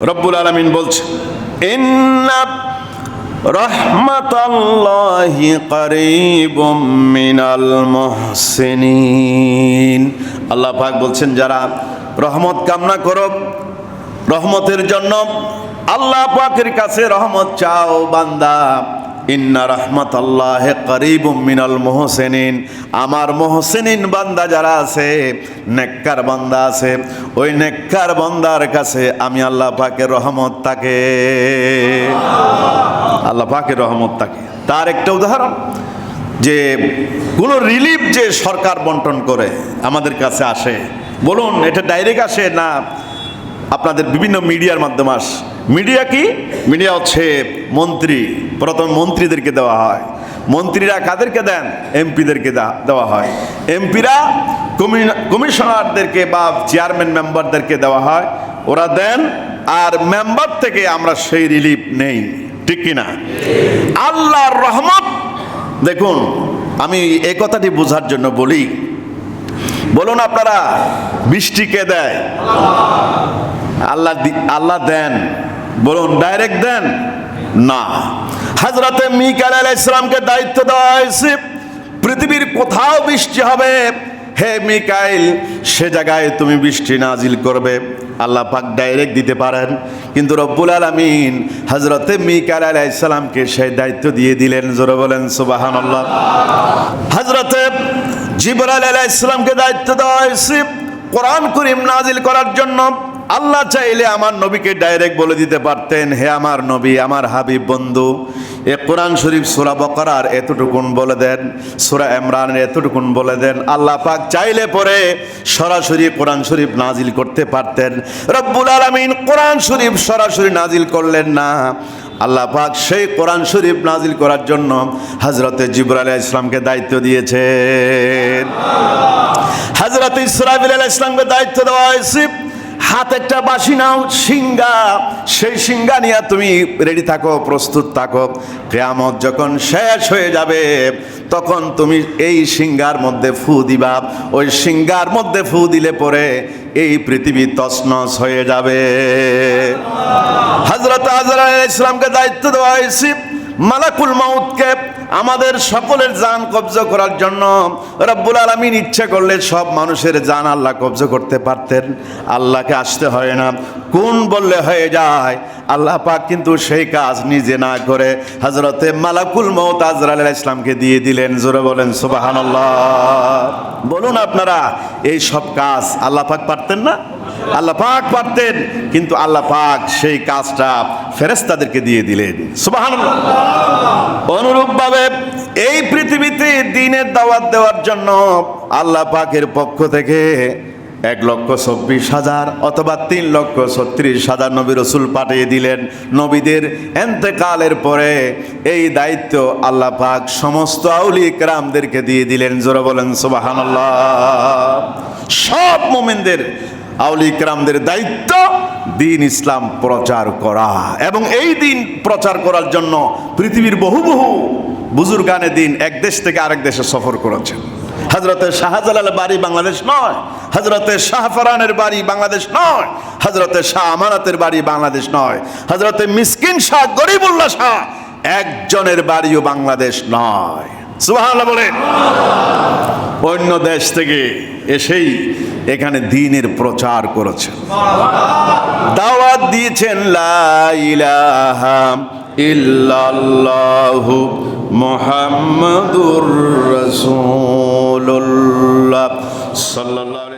রব্বুল আলমিন বলছে রহমতাল্লাহি করিবুম মিনাল মুহসিনিন। আল্লাহ পাক বলছেন, যারা রহমত কামনা করো রহমতের জন্য আল্লাহ পাকের কাছে রহমত চাও, বান্দা। ইন্না রহমত আল্লাহ করিব মিনাল মোহসেনিন। আমার মোহসেনিন বান্দা যারা আছে, নেককার বান্দা আছে, ওই নেককার বান্দার কাছে আমি আল্লাহ পাকের রহমত তাকে। আল্লাহ পাকের রহমত তাকে। তার একটা উদাহরণ, যে কোনো রিলিফ যে সরকার বন্টন করে আমাদের কাছে আসে, বলুন, এটা ডাইরেক্ট আসে না আপনাদের বিভিন্ন মিডিয়ার মাধ্যমে আস? মিডিয়া কি? মিডিয়া হচ্ছে মন্ত্রী। প্রথম মন্ত্রীদেরকে দেওয়া হয়। মন্ত্রীরা কাদেরকে দেন? এমপিদেরকে দেওয়া হয়। এমপিরা কমিশনারদেরকে বা চেয়ারম্যান মেম্বারদেরকে দেওয়া হয়। ওরা দেন, আর মেম্বার থেকে আমরা সেই রিলিফ নেই। ঠিক কিনা? আল্লাহর রহমত। দেখুন, আমি এই কথাটি বোঝার জন্য বলি। বলুন আপনারা, বৃষ্টি কে দেয়? আল্লাহ আল্লাহ দেন। বলুন, ডাইরেক্ট দেন? না। হাজরতে মিকাল ইসলামকে দায়িত্ব দেওয়া হয়েছে, পৃথিবীর কোথাও বৃষ্টি হবে। হে মিকাইল, সে জায়গায় তুমি বৃষ্টি নাজিল করবে। আল্লাহ পাক ডাইরেক্ট দিতে পারেন। কিন্তু রব্বুল আলমিন হজরতে মিকাল আলাইসালামকে সেই দায়িত্ব দিয়ে দিলেন। জোরে বলেন সুবাহান আল্লাহ হজরতে জিবরাল আলাইসালামকে দায়িত্ব দেওয়া হয়েছে, কোরআন করিম নাজিল করার জন্য। আল্লাহ চাইলে আমার নবীকে ডাইরেক্ট বলে দিতে পারতেন, হে আমার নবী, আমার হাবিব বন্ধু, এ কোরআন শরীফ সুরা বকরার এতটুকুন বলে দেন, সুরা ইমরানের এতটুকুন বলে দেন। আল্লাহ পাক চাইলে পরে সরাসরি কোরআন শরীফ নাজিল করতে পারতেন। রব্বুল আলামিন কোরআন শরীফ সরাসরি নাজিল করলেন না। আল্লাহ পাক সেই কোরআন শরীফ নাজিল করার জন্য হজরতে জিবরাল ইসলামকে দায়িত্ব দিয়েছেন। হজরত আলাইহিস ইসলামকে দায়িত্ব দেওয়া হয়েছে। হাত একটা বাসি নাও সিঙ্গা সেই সিঙ্গা নিয়ে তুমি রেডি থাকো, প্রস্তুত থাকো। কেয়ামত যখন শেষ হয়ে যাবে, তখন তুমি এই সিঙ্গার মধ্যে ফু দিবা। ওই সিঙ্গার মধ্যে ফু দিলে পরে এই পৃথিবী তছনছ হয়ে যাবে। হজরত আজরা ইসলামকে দায়িত্ব দেওয়া হয়েছে, মালাকুল মাউতকে আমাদের সকলের জান কবজা করার জন্য রব্বুল আলমিন ইচ্ছে করলে সব মানুষের জান আল্লাহ কবজা করতে পারতেন। আল্লাহকে আসতে হয় না। কোন বললে হয়ে যায়? আল্লাহ পাক কিন্তু সেই কাজ নিজে না করে হজরতে মালাকুল মৌত আজরাল ইসলামকে দিয়ে দিলেন। জোরে বলেন সুবাহান বলুন আপনারা, এই সব কাজ আল্লাহ পাক পারতেন না? আল্লাহ পাক পারতেন, কিন্তু আল্লাহ পাক সেই কাজটা ফেরেস্তাদেরকে দিয়ে দিলেন। সুবাহান অনুরূপভাবে এই পৃথিবীতে দিনের দাওয়াত দেওয়ার জন্য আল্লাহ পাকের পক্ষ থেকে এক লক্ষ চব্বিশ হাজার অথবা তিন লক্ষ ছত্রিশ হাজার নবী রসুল পাঠিয়ে দিলেন। নবীদের এন্তেকালের পরে এই দায়িত্ব আল্লাহ পাক সমস্ত আউলি রামদেরকে দিয়ে দিলেন। জোরে বলেন সুবাহান সব মোমেনদের আউলি রামদের দায়িত্ব দিন ইসলাম প্রচার করা। এবং এই দিন প্রচার করার জন্য পৃথিবীর বহু বহু বুজুর্গানে দিন এক দেশ থেকে আরেক দেশে সফর করেছেন। হজরতে শাহজালাল বাড়ি বাংলাদেশ নয় হজরতে শাহফরানের বাড়ি বাংলাদেশ নয় হজরতে শাহ আমানাতের বাড়ি বাংলাদেশ নয় হজরতে মিসকিন শাহ গরিবুল্লাহ শাহ একজনের বাড়িও বাংলাদেশ নয়। বলেন। অন্য দেশ থেকে এসেই এখানে দিনের প্রচার করেছে দাওয়াত দিয়েছেন লাইলাহাম ইল্লাল্লাহু মোহাম্মদুর রসুল্লাহ সাল্লাল্লাহু